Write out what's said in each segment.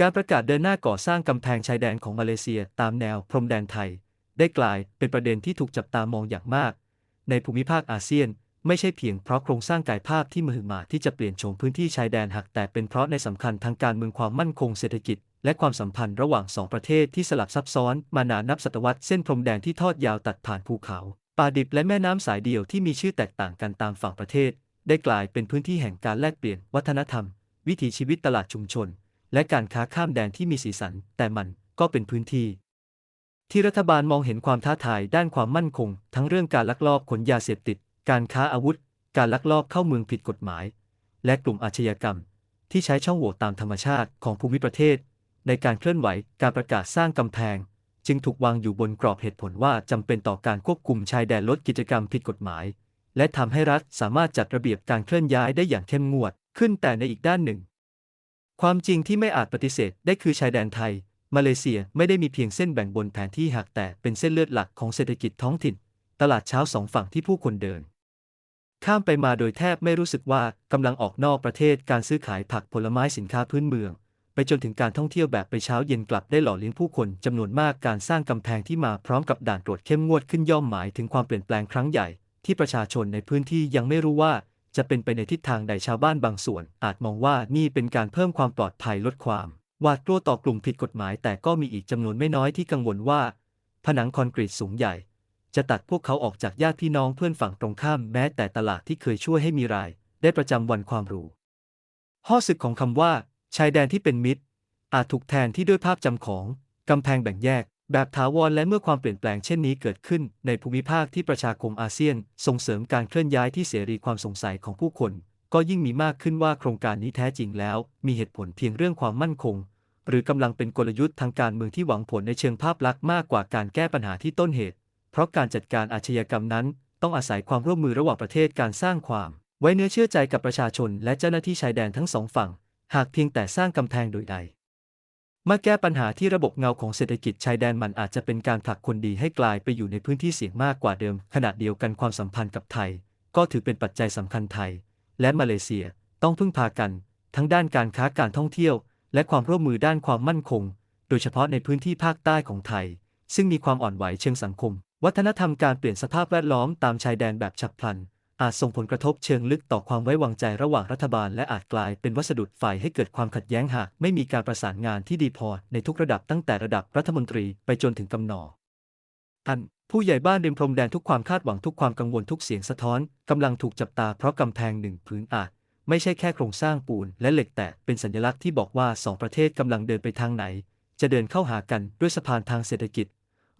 การประกาศเดินหน้าก่อสร้างกำแพงชายแดนของมาเลเซียตามแนวพรมแดนไทย ได้กลายเป็นประเด็นที่ถูกจับตามองอย่างมาก ในภูมิภาคอาเซียน ไม่ใช่เพียงเพราะโครงสร้างกายภาพที่มหึมาที่จะเปลี่ยนโฉมพื้นที่ชายแดนหักแต่เป็นเพราะในสำคัญทางการเมืองความมั่นคงเศรษฐกิจ และความสัมพันธ์ระหว่างสองประเทศที่สลับซับซ้อน มานานนับศตวรรษเส้นพรมแดนที่ทอดยาวตัดผ่านภูเขา ป่าดิบและแม่น้ำสายเดียวที่มีชื่อแตกต่างกันตามฝั่งประเทศ ได้กลายเป็นพื้นที่แห่งการแลกเปลี่ยนวัฒนธรรม วิถีชีวิตตลาดชุมชน และการค้าข้ามแดนที่มีสีสัน แต่มันก็เป็นพื้นที่ ที่รัฐบาลมองเห็นความท้าทายด้านความมั่นคง ทั้งเรื่องการลักลอบขนยาเสพติด การค้าอาวุธ การลักลอบเข้าเมืองผิดกฎหมาย และกลุ่มอาชญากรรม ที่ใช้ช่องโหว่ตามธรรมชาติของภูมิประเทศ ในการเคลื่อนไหวการประกาศสร้างกำแพง จึงถูกวางอยู่บนกรอบเหตุผลว่าจำเป็นต่อการควบคุมชายแดนลดกิจกรรมผิดกฎหมาย และทำให้รัฐสามารถจัดระเบียบการเคลื่อนย้ายได้อย่างเข้มงวดขึ้นแต่ในอีกด้านหนึ่ง ความจริงที่ไม่อาจปฏิเสธได้คือชายแดนไทย มาเลเซียไม่ได้มีเพียงเส้นแบ่งบนแผนที่หากแต่เป็นเส้นเลือดหลักของเศรษฐกิจท้องถิ่น ตลาดเช้าสองฝั่งที่ผู้คนเดิน ข้ามไปมาโดยแทบไม่รู้สึกว่ากำลังออกนอกประเทศการซื้อขายผักผลไม้สินค้าพื้นเมือง ไปจนถึงการท่องเที่ยวแบบไปเช้าเย็นกลับได้หล่อเลี้ยงผู้คนจำนวนมากการสร้างกำแพงที่มาพร้อมกับด่านตรวจเข้มงวดขึ้นย่อมหมายถึงความเปลี่ยนแปลงครั้งใหญ่ที่ประชาชนในพื้นที่ยังไม่รู้ว่า จะเป็นไปในทิศทางใดชาวบ้านบางส่วน อาจมองว่านี่เป็นการเพิ่มความปลอดภัยลดความหวาดกลัวต่อกลุ่มผิดกฎหมาย แต่ก็มีอีกจำนวนไม่น้อยที่กังวลว่า ผนังคอนกรีตสูงใหญ่ จะตัดพวกเขาออกจากญาติพี่น้องเพื่อนฝั่งตรงข้ามแม้แต่ตลาดที่เคยช่วยให้มีราย ได้ประจำวันความรู้ข้อสึกของคำว่า ชายแดนที่เป็นมิตร อาจถูกแทนที่ด้วยภาพจำของกำแพงแบ่งแยก แบบถาวรและเมื่อความเปลี่ยนแปลงเช่นนี้เกิดขึ้น ในภูมิภาคที่ประชาคมอาเซียน ส่งเสริมการเคลื่อนย้ายที่เสรีความสงสัยของผู้คน ก็ยิ่งมีมากขึ้นว่าโครงการนี้แท้จริงแล้ว มีเหตุผลเพียงเรื่องความมั่นคง หรือกำลังเป็นกลยุทธ์ทางการเมืองที่หวังผลในเชิงภาพลักษณ์มากกว่าการแก้ปัญหาที่ต้นเหตุ เพราะการจัดการอาชญากรรมนั้น ต้องอาศัยความร่วมมือระหว่างประเทศการสร้างความ ไว้เนื้อเชื่อใจกับประชาชน และเจ้าหน้าที่ชายแดนทั้งสองฝั่ง หากเพียงแต่สร้างกำแพงโดยใด มาแก้ปัญหาที่ระบบเงาของเศรษฐกิจชายแดนมันอาจจะเป็นการผลักคนดีให้กลายไปอยู่ในพื้นที่เสี่ยงมากกว่าเดิม ขณะเดียวกันความสัมพันธ์กับไทย ก็ถือเป็นปัจจัยสำคัญไทย และมาเลเซียต้องพึ่งพากัน ทั้งด้านการค้าการท่องเที่ยว และความร่วมมือด้านความมั่นคง โดยเฉพาะในพื้นที่ภาคใต้ของไทย ซึ่งมีความอ่อนไหวเชิงสังคม วัฒนธรรมการเปลี่ยนสภาพแวดล้อมตามชายแดนแบบฉับพลัน อาจส่งผลกระทบเชิงลึกต่อความไว้วางใจระหว่างรัฐบาล และอาจกลายเป็นวัสดุฝ่ายให้เกิดความขัดแย้งหากไม่มีการประสานงานที่ดีพอในทุกระดับตั้งแต่ระดับรัฐมนตรีไปจนถึงกำนออันผู้ใหญ่บ้านริมพรมแดนทุกความคาดหวังทุกความกังวลทุกเสียงสะท้อนกำลังถูกจับตาเพราะกำแพงหนึ่งผืนอาจไม่ใช่แค่โครงสร้างปูนและเหล็กแต่เป็นสัญลักษณ์ที่บอกว่าสองประเทศกำลังเดินไปทางไหน จะเดินเข้าหากันด้วยสะพานทางเศรษฐกิจ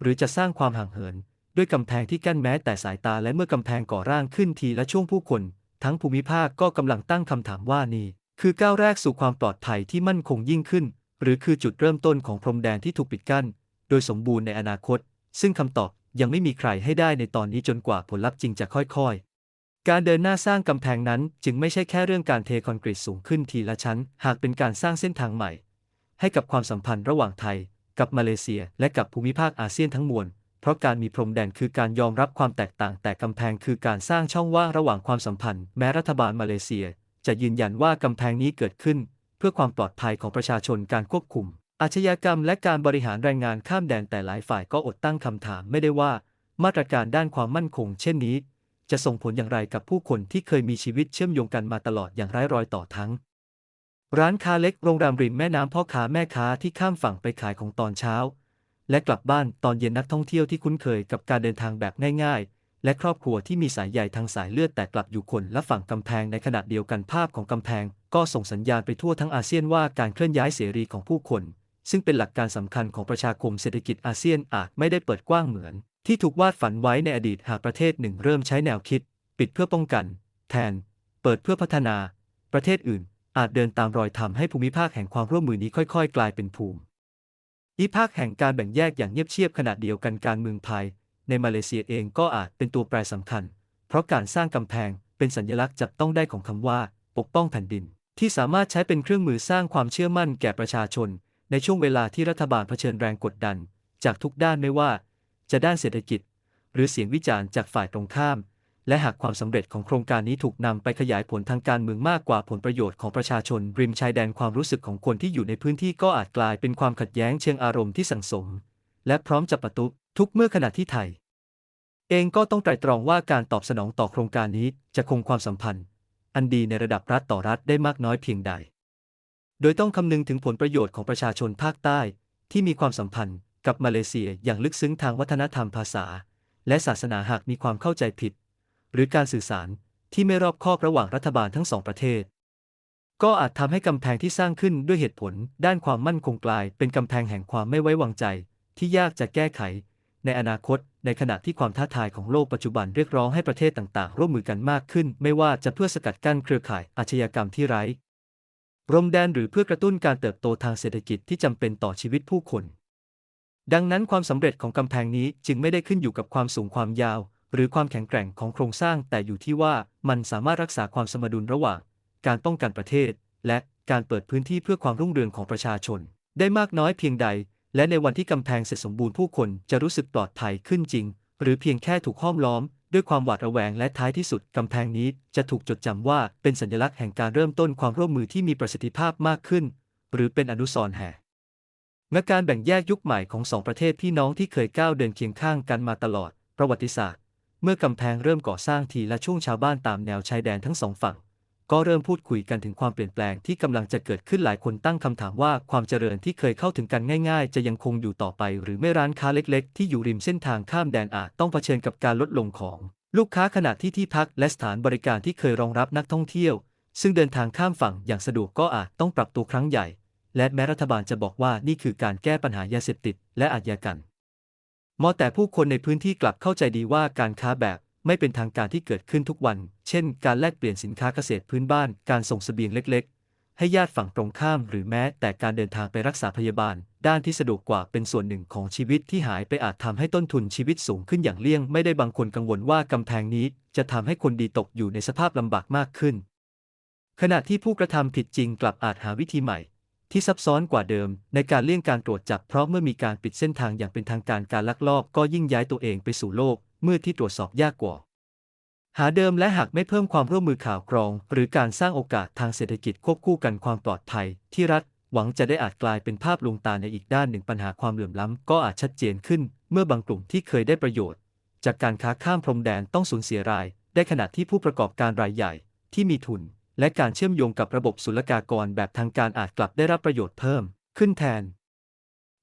หรือจะสร้างความห่างเหิน ด้วยกำแพงที่กั้นแม้แต่สายตาและเมื่อกำแพงก่อร่างขึ้นทีละช่วงผู้คน ทั้งภูมิภาคก็กำลังตั้งคำถามว่านี่ คือก้าวแรกสู่ความปลอดภัยที่มั่นคงยิ่งขึ้น หรือคือจุดเริ่มต้นของพรมแดนที่ถูกปิดกั้น โดยสมบูรณ์ในอนาคต ซึ่งคำตอบยังไม่มีใครให้ได้ในตอนนี้จนกว่าผลลัพธ์จริงจะค่อยๆ การเดินหน้าสร้างกำแพงนั้นจึงไม่ใช่แค่เรื่องการเทคอนกรีตสูงขึ้นทีละชั้น หากเป็นการสร้างเส้นทางใหม่ ให้กับความสัมพันธ์ระหว่างไทย กับมาเลเซีย และกับภูมิภาคอาเซียนทั้งมวล เพราะการมีพรมแดนคือการยอมรับความแตกต่าง แต่กำแพงคือการสร้างช่องว่างระหว่างความสัมพันธ์ แม้รัฐบาลมาเลเซีย จะยืนยันว่ากำแพงนี้เกิดขึ้น เพื่อความปลอดภัยของประชาชนการควบคุม อาชญากรรมและการบริหารแรงงานข้ามแดนแต่หลายฝ่ายก็อดตั้งคำถามไม่ได้ว่า มาตรการด้านความมั่นคง เช่นนี้ จะส่งผลอย่างไรกับผู้คนที่เคยมีชีวิตเชื่อมโยงกันมาตลอดอย่างไร้รอยต่อทั้ง ร้านค้าเล็กโรงแรมริมแม่น้ำพ่อค้าแม่ค้าที่ข้ามฝั่งไปขายของตอนเช้า และกลับบ้านตอนเย็นนักท่องเที่ยวที่คุ้นเคยกับการเดินทางแบบง่ายๆ และครอบครัวที่มีสายใยทางสายเลือดแต่กลับอยู่คนละฝั่งกำแพงในขณะเดียวกันภาพของกำแพง ก็ส่งสัญญาณไปทั่วทั้งอาเซียนว่าการเคลื่อนย้ายเสรีของผู้คน ซึ่งเป็นหลักการสำคัญของประชาคมเศรษฐกิจอาเซียนอาจไม่ได้เปิดกว้างเหมือน ที่ถูกวาดฝันไว้ในอดีตหากประเทศหนึ่งเริ่มใช้แนวคิด ปิดเพื่อป้องกัน แทน เปิดเพื่อพัฒนา ประเทศอื่น อาจเดินตามรอยทำให้ภูมิภาคแห่งความร่วมมือนี้ค่อย ๆ กลายเป็นภูมิ อีภาคแห่งการแบ่งแยกอย่างเงียบเชียบขนาดเดียวกันการเมืองภายในมาเลเซียเองก็อาจเป็นตัวแปรสำคัญ เพราะการสร้างกำแพงเป็นสัญลักษณ์จับต้องได้ของคำว่า ปกป้องแผ่นดิน ที่สามารถใช้เป็นเครื่องมือสร้างความเชื่อมั่นแก่ประชาชน ในช่วงเวลาที่รัฐบาลเผชิญแรงกดดัน จากทุกด้านไม่ว่า จะด้านเศรษฐกิจ หรือเสียงวิจารณ์จากฝ่ายตรงข้าม และหากความสำเร็จของโครงการนี้ถูกนำไปขยายผลทางการเมืองมากกว่าผลประโยชน์ของประชาชน ริมชายแดนความรู้สึกของคนที่อยู่ในพื้นที่ก็อาจกลายเป็นความขัดแย้งเชิงอารมณ์ที่สังสม และพร้อมจะประทุทุกเมื่อขณะที่ไทย เองก็ต้องไตร่ตรองว่าการตอบสนองต่อโครงการนี้จะคงความสัมพันธ์ อันดีในระดับรัฐต่อรัฐได้มากน้อยเพียงใด โดยต้องคำนึงถึงผลประโยชน์ของประชาชนภาคใต้ ที่มีความสัมพันธ์กับมาเลเซียอย่างลึกซึ้งทางวัฒนธรรมภาษา และศาสนาหากมีความเข้าใจผิด หรือการสื่อสารที่ไม่รอบคอบระหว่างรัฐบาลทั้งสองประเทศ ก็อาจทำให้กำแพงที่สร้างขึ้นด้วยเหตุผล ด้านความมั่นคงกลาย เป็นกำแพงแห่งความไม่ไว้วางใจ ที่ยากจะแก้ไข ในอนาคต ในขณะที่ความท้าทายของโลกปัจจุบันเรียกร้องให้ประเทศต่างๆ ร่วมมือกันมากขึ้น ไม่ว่าจะเพื่อสกัดกั้นเครือข่ายอาชญากรรมที่ไร้รมแดนหรือเพื่อกระตุ้นการเติบโตทางเศรษฐกิจที่จำเป็นต่อชีวิตผู้คน ดังนั้นความสำเร็จของกำแพงนี้จึงไม่ได้ขึ้นอยู่กับความสูงความยาว หรือความแข็งแกร่งของโครงสร้างแต่อยู่ที่ว่ามันสามารถรักษาความสมดุลระหว่าง การป้องกันประเทศ และการเปิดพื้นที่เพื่อความรุ่งเรืองของประชาชน ได้มากน้อยเพียงใด และในวันที่กำแพงเสร็จสมบูรณ์ผู้คนจะรู้สึกปลอดภัยขึ้นจริง หรือเพียงแค่ถูกห้อมล้อม ด้วยความหวาดระแวงและท้ายที่สุดกำแพงนี้จะถูกจดจำว่าเป็นสัญลักษณ์แห่งการเริ่มต้นความร่วมมือที่มีประสิทธิภาพมากขึ้น หรือเป็นอนุสรณ์แห่งการแบ่งแยกยุคใหม่ของสองประเทศพี่น้องที่เคยก้าวเดินเคียงข้างกันมาตลอด ประวัติศาสตร์ เมื่อกำแพงเริ่มก่อสร้างทีละช่วงชาวบ้านตามแนวชายแดนทั้งสองฝั่ง ก็เริ่มพูดคุยกันถึงความเปลี่ยนแปลงที่กำลังจะเกิดขึ้นหลายคนตั้งคำถามว่าความเจริญที่เคยเข้าถึงกันง่ายๆ จะยังคงอยู่ต่อไป หรือไม่ร้านค้าเล็กๆ ที่อยู่ริมเส้นทางข้ามแดนอาจต้องเผชิญกับการลดลงของ ลูกค้าขณะที่ที่พักและสถานบริการที่เคยรองรับนักท่องเที่ยว ซึ่งเดินทางข้ามฝั่งอย่างสะดวกก็อาจต้องปรับตัวครั้งใหญ่ และแม้รัฐบาลจะบอกว่านี่คือการแก้ปัญหายาเสพติด และอาชญากรรม มอแต่ผู้คนในพื้นที่กลับเข้าใจดีว่าการค้าแบบไม่เป็นทางการที่เกิดขึ้นทุกวัน เช่น การแลกเปลี่ยนสินค้าเกษตรพื้นบ้าน การส่งเสบียงเล็ก ๆ ให้ญาติฝั่งตรงข้าม หรือแม้แต่การเดินทางไปรักษาพยาบาล ด้านที่สะดวกกว่าเป็นส่วนหนึ่งของชีวิตที่หายไปอาจทำให้ต้นทุนชีวิตสูงขึ้นอย่างเลี่ยง ไม่ได้บางคนกังวลว่ากำแพงนี้ จะทำให้คนดีตกอยู่ในสภาพลำบากมากขึ้น ขณะที่ผู้กระทำผิดจริงกลับอาจหาวิธีใหม่ ที่ซับซ้อนกว่าเดิม ในการเลี่ยงการตรวจจับเพราะเมื่อมีการปิดเส้นทางอย่างเป็นทางการการลักลอบก็ยิ่งย้ายตัวเองไปสู่โลกมืดที่ตรวจสอบยากกว่า หาเดิมและหากไม่เพิ่มความร่วมมือข่าวกรอง หรือการสร้างโอกาสทางเศรษฐกิจควบคู่กันความปลอดภัย ที่รัฐหวังจะได้อาจกลายเป็นภาพลวงตาในอีกด้านหนึ่งปัญหาความเหลื่อมล้ำก็อาจชัดเจนขึ้น เมื่อบางกลุ่มที่เคยได้ประโยชน์ จากการค้าข้ามพรมแดนต้องสูญเสียราย ได้ขณะที่ผู้ประกอบการรายใหญ่ ที่มีทุน และการเชื่อมโยงกับระบบศุลกากรแบบทางการอาจกลับได้รับประโยชน์เพิ่ม ขึ้นแทน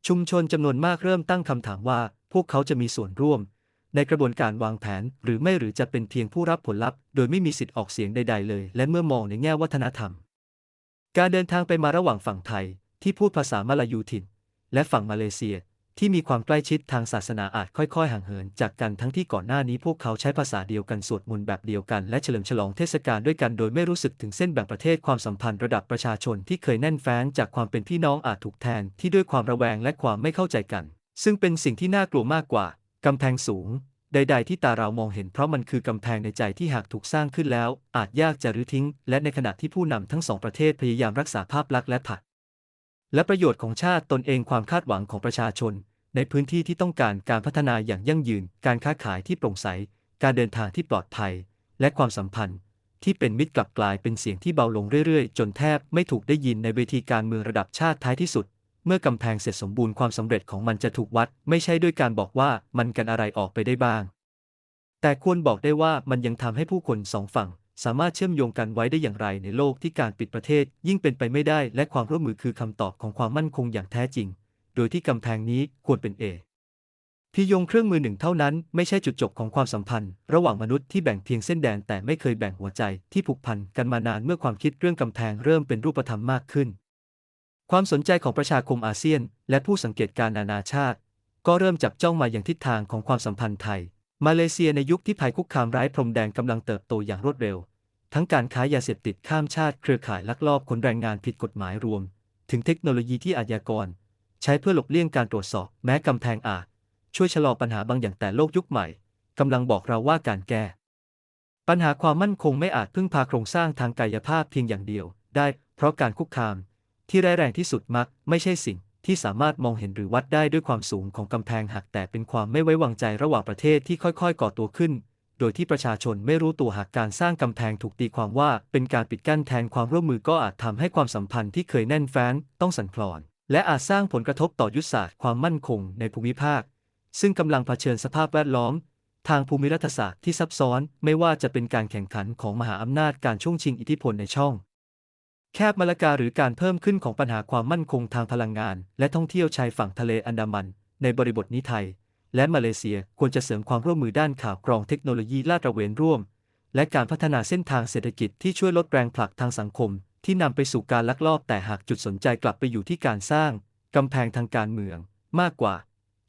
ชุมชนจำนวนมากเริ่มตั้งคำถามว่า พวกเขาจะมีส่วนร่วม ในกระบวนการวางแผนหรือไม่หรือจะเป็นเพียงผู้รับผลลัพธ์โดยไม่มีสิทธิ์ออกเสียงใด ๆ เลย และเมื่อมองในแง่วัฒนธรรม การเดินทางไปมาระหว่างฝั่งไทย ที่พูดภาษามาลายูถิ่น และฝั่งมาเลเซีย ที่มีความใกล้ชิดทางศาสนาอาจค่อยๆ ห่างเหินจากกันทั้งที่ก่อนหน้านี้พวกเขาใช้ภาษาเดียวกันสวดมนต์แบบเดียวกันและเฉลิมฉลองเทศกาลด้วยกันโดยไม่รู้สึกถึงเส้นแบ่งประเทศความสัมพันธ์ระดับประชาชนที่เคยแน่นแฟ้นจากความเป็นพี่น้องอาจถูกแทนที่ด้วยความระแวงและความไม่เข้าใจกัน ซึ่งเป็นสิ่งที่น่ากลัวมากกว่ากำแพงสูง ใด ๆ ที่ตาเรามองเห็นเพราะมันคือกำแพงในใจที่หากถูกสร้างขึ้นแล้ว อาจยากจะรื้อทิ้ง และในขณะที่ผู้นำทั้งสองประเทศพยายามรักษาภาพลักษณ์และผัด และประโยชน์ของชาติตนเองความคาดหวังของประชาชน ในพื้นที่ที่ต้องการการพัฒนาอย่างยั่งยืน การค้าขายที่โปร่งใส การเดินทางที่ปลอดภัย และความสัมพันธ์ ที่เป็นมิตรกลับกลายเป็นเสียงที่เบาลงเรื่อยๆ จนแทบไม่ถูกได้ยินในเวทีการเมืองระดับชาติท้ายที่สุด เมื่อกำแพงเสร็จสมบูรณ์ความสำเร็จของมันจะถูกวัด ไม่ใช่ด้วยการบอกว่ามันกันอะไรออกไปได้บ้าง แต่ควรบอกได้ว่ามันยังทำให้ผู้คนสองฝั่ง สามารถเชื่อมโยงกันไว้ได้อย่างไรในโลกที่การปิดประเทศยิ่งเป็นไปไม่ได้ และความร่วมมือคือคำตอบของความมั่นคงอย่างแท้จริง โดยที่กำแพงนี้ควรเป็นเอพิยงเครื่องมือหนึ่งเท่านั้นไม่ใช่จุดจบของความสัมพันธ์ ระหว่างมนุษย์ที่แบ่งเพียงเส้นแดนแต่ไม่เคยแบ่งหัวใจที่ผูกพันกันมานานเมื่อความคิดเรื่องกำแพงเริ่มเป็นรูปธรรมมากขึ้น ความสนใจของประชาคมอาเซียน และผู้สังเกตการนานาชาติ ก็เริ่มจับจ้องมาอย่างทิศทางของความสัมพันธ์ไทย มาเลเซียในยุคที่ภัยคุกคามร้ายพรมแดนกำลังเติบโตอย่างรวดเร็ว ทั้งการค้ายาเสพติดข้ามชาติเครือข่ายลักลอบขนแรงงานผิดกฎหมายรวม ถึงเทคโนโลยีที่อาชญากร ใช้เพื่อหลบเลี่ยงการตรวจสอบ แม้กำแพงอาจ ช่วยชะลอปัญหาบางอย่างแต่โลกยุคใหม่กำลังบอกเราว่าการแก้ ปัญหาความมั่นคงไม่อาจพึ่งพาโครงสร้างทางกายภาพเพียงอย่างเดียว ได้ เพราะการคุกคาม ที่ร้ายแรงที่สุดมักไม่ใช่สิ่ง ที่สามารถมองเห็นหรือวัดได้ด้วยความสูงของกำแพงหักแต่เป็นความไม่ไว้วางใจระหว่างประเทศที่ค่อยๆ ก่อตัวขึ้น โดยที่ประชาชนไม่รู้ตัวหากการสร้างกำแพงถูกตีความว่าเป็นการปิดกั้นแทนความร่วมมือก็อาจทำให้ความสัมพันธ์ที่เคยแน่นแฟ้นต้องสั่นคลอน และอาจสร้างผลกระทบต่อยุทธศาสตร์ความมั่นคงในภูมิภาค ซึ่งกำลังเผชิญสภาพแวดล้อม ทางภูมิรัฐศาสตร์ที่ซับซ้อน ไม่ว่าจะเป็นการแข่งขันของมหาอำนาจการช่วงชิงอิทธิพลในช่อง แคบมาลากาหรือการเพิ่มขึ้นของปัญหาความมั่นคงทางพลังงาน และท่องเที่ยวชายฝั่งทะเลอันดามัน ในบริบทนี้ไทย และมาเลเซียควรจะเสริมความร่วมมือด้านข่าวกรองเทคโนโลยีลาดตระเวนร่วม และการพัฒนาเส้นทางเศรษฐกิจที่ช่วยลดแรงผลักทางสังคม ที่นำไปสู่การลักลอบแต่หากจุดสนใจกลับไปอยู่ที่การสร้างกำแพงทางการเมือง มากกว่า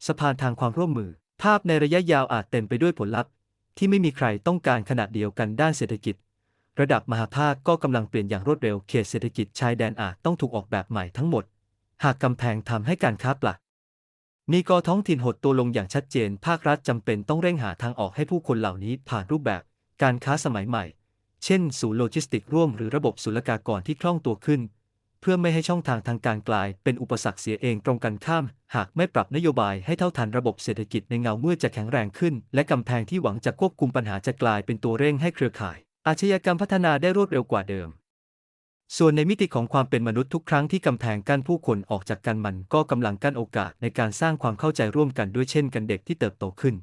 สะพานทางความร่วมมือ ภาพในระยะยาวอาจเต็มไปด้วยผลลัพธ์ ที่ไม่มีใครต้องการขนาดเดียวกันด้านเศรษฐกิจ ระดับมหาภาคก็กำลังเปลี่ยนอย่างรวดเร็วเขตเศรษฐกิจชายแดนอาจต้องถูกออกแบบใหม่ทั้งหมด หากกำแพงทำให้การค้าปลักมีกอท้องถิ่นหดตัวลงอย่างชัดเจน ภาครัฐจำเป็นต้องเร่งหาทางออกให้ผู้คนเหล่านี้ผ่านรูปแบบ การค้าสมัยใหม่ เช่น ศูนย์โลจิสติกร่วมหรือระบบศุลกากรที่คล่องตัวขึ้น เพื่อไม่ให้ช่องทางทางการกลาย เป็นอุปสรรคเสียเองตรงกันข้าม หากไม่ปรับนโยบายให้เท่าทันระบบเศรษฐกิจในเงาเมืดจะแข็งแรงขึ้น และกำแพงที่หวังจะควบคุมปัญหาจะกลายเป็นตัวเร่งให้เครือข่าย อาชญากรรมพัฒนาได้รวดเร็วกว่าเดิม ส่วนในมิติของความเป็นมนุษย์ทุกครั้งที่กำแพงกั้นผู้คนออกจากกันมันก็กำลังกั้นโอกาสในการสร้างความเข้าใจร่วมกันด้วยเช่นกันเด็กที่เติบโตขึ้น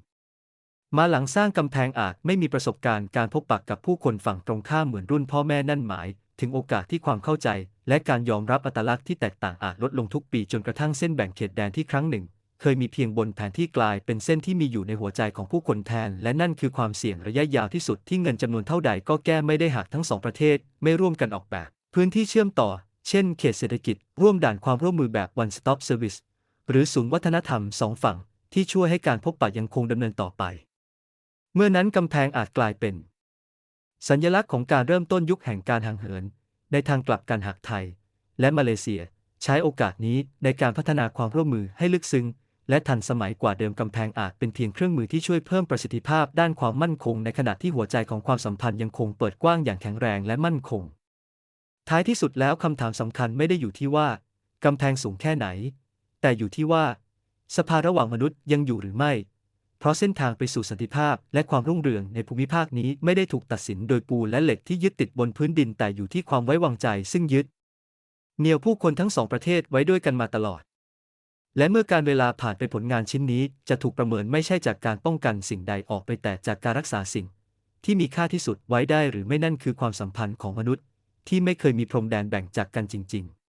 มาหลังสร้างกำแพงอาจไม่มีประสบการณ์การพบปะกับผู้คนฝั่งตรงข้ามเหมือนรุ่นพ่อแม่นั่นหมาย ถึงโอกาสที่ความเข้าใจ และการยอมรับอัตลักษณ์ที่แตกต่างอาจลดลงทุกปีจนกระทั่งเส้นแบ่งเขตแดนที่ครั้งหนึ่ง เคยมีเพียงบนแผนที่กลายเป็นเส้นที่มีอยู่ในหัวใจของผู้คนแทน และนั่นคือความเสี่ยงระยะยาวที่สุดที่เงินจำนวนเท่าใดก็แก้ไม่ได้หากทั้งสองประเทศไม่ร่วมกันออกแบบ พื้นที่เชื่อมต่อ เช่น เขตเศรษฐกิจ ร่วมด่านความร่วมมือแบบ one stop service หรือศูนย์วัฒนธรรมสองฝั่ง ที่ช่วยให้การพบปะยังคงดำเนินต่อไป เมื่อนั้นกำแพงอาจกลายเป็น สัญลักษณ์ของการเริ่มต้นยุคแห่งการห่างเหิน ในทางกลับกันหากไทย และมาเลเซีย ใช้โอกาสนี้ในการพัฒนาความร่วมมือให้ลึกซึ้ง และทันสมัยกว่าเดิมกำแพงอาจเป็นเพียงเครื่องมือที่ช่วยเพิ่มประสิทธิภาพด้านความมั่นคง ในขณะที่หัวใจของความสัมพันธ์ยังคงเปิดกว้างอย่างแข็งแรงและมั่นคง ท้ายที่สุดแล้วคำถามสำคัญไม่ได้อยู่ที่ว่ากำแพงสูงแค่ไหน แต่อยู่ที่ว่า สภาระหว่างมนุษย์ยังอยู่หรือไม่ เพราะเส้นทางไปสู่สันติภาพและความรุ่งเรืองในภูมิภาคนี้ไม่ได้ถูกตัดสินโดยปูและเหล็กที่ยึดติดบนพื้นดินแต่อยู่ที่ความไว้วางใจซึ่งยึดเหนี่ยวผู้คนทั้งสองประเทศไว้ด้วยกันมาตลอด และเมื่อการเวลาผ่านไปผลงานชิ้นนี้ จะถูกประเมินไม่ใช่จากการป้องกันสิ่งใดออกไปแต่จากการรักษาสิ่ง ที่มีค่าที่สุดไว้ได้หรือไม่นั่นคือความสัมพันธ์ของมนุษย์ ที่ไม่เคยมีพรมแดนแบ่งจากกันจริง ๆ